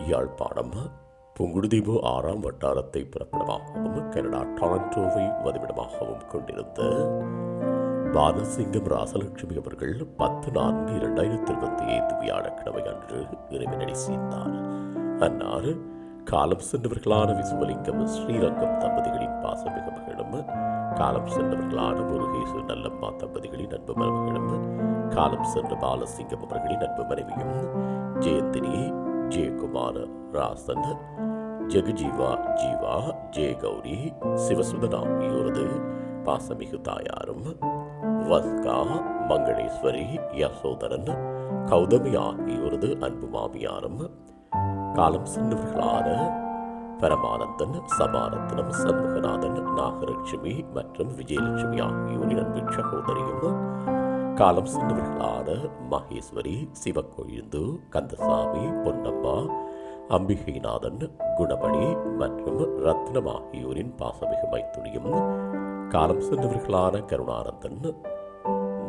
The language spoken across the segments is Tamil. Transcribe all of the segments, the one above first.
யாழ்ப்பாணம் புங்குடுதீவு ஆறாம் வட்டாரத்தை பிறப்பிடமாகவும் கனடா டொரண்டோவை வதிவிடமாகவும் கொண்டிருந்த பாலசிங்கம் ராசலட்சுமி அவர்கள் பத்து நான்கு இரண்டாயிரத்தி இருபத்தி ஐந்து வியாழக்கிழமை அன்று இறைவனடி சேர்ந்தார். அன்னார் காலம் சென்றவர்களான விசுவலிங்கம் ஸ்ரீரங்கம் தம்பதிகளின் பாசமிக மகளும் காலம் சென்றவர்களான முருகேசு நல்லம்மா தம்பதிகளின் அன்பு மருமகளும் காலம் சென்ற பாலசிங்கம் அவர்களின் அன்பு மனைவியும் ஜெயந்தினி ஜெயக்குமார் ராசன் ஜெகஜீவா ஜீவா ஜெயகௌரி சிவசுதன் ஆகியோரது பாசமிகு தாயாரும் வஸ்கா மங்களேஸ்வரி யசோதரன் கௌதமி ஆகியோரது அன்பு மாமியாரும் காலம் சென்றவர்களான பரமானந்தன் சபாரத்னம் சண்முகநாதன் நாகலட்சுமி மற்றும் விஜயலட்சுமி ஆகியோரின் அன்பு சகோதரியும் காலம் சென்றவர்களான மகேஸ்வரி சிவக்கொழுந்து கந்தசாமி பொன்னம்மா அம்பிகைநாதன் குணமணி மற்றும் ரத்னம் ஆகியோரின் பாசமிகு மைத்துணியும் காலம் சென்றவர்களான கருணானந்தன்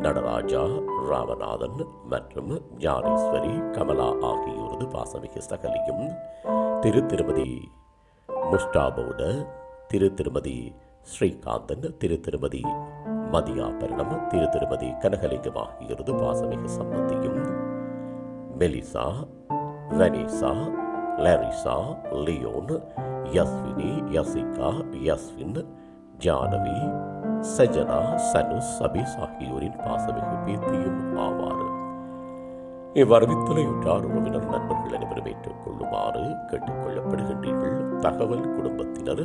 நடராஜா ராமநாதன் மற்றும் ஞானேஸ்வரி கமலா ஆகியோரது பாசமிகு சகலியும் திரு திருமதி முஷ்டாபோட திரு திருமதி ஸ்ரீகாந்தன் திரு திருமதி மதியாபரணம் திரு திருமதி கனகலிங்கம் ஆகியோரது பாசமிகு சம்பந்தியும். Melissa Vanessa Larissa Leon Yaswini Yasika Yaswin Janavi Sajana Sanu Sabees ஆகியோரின் பாசமிகு பேத்தியும் ஆவார். இவ்வறிவித்தலையுற்றார் உறவினர் நண்பர்கள் அனைவரும் ஏற்றுக்கொள்ளுமாறு கேட்டுக்கொள்ளப்படுகின்றீர்கள். தகவல் குடும்பத்தினர்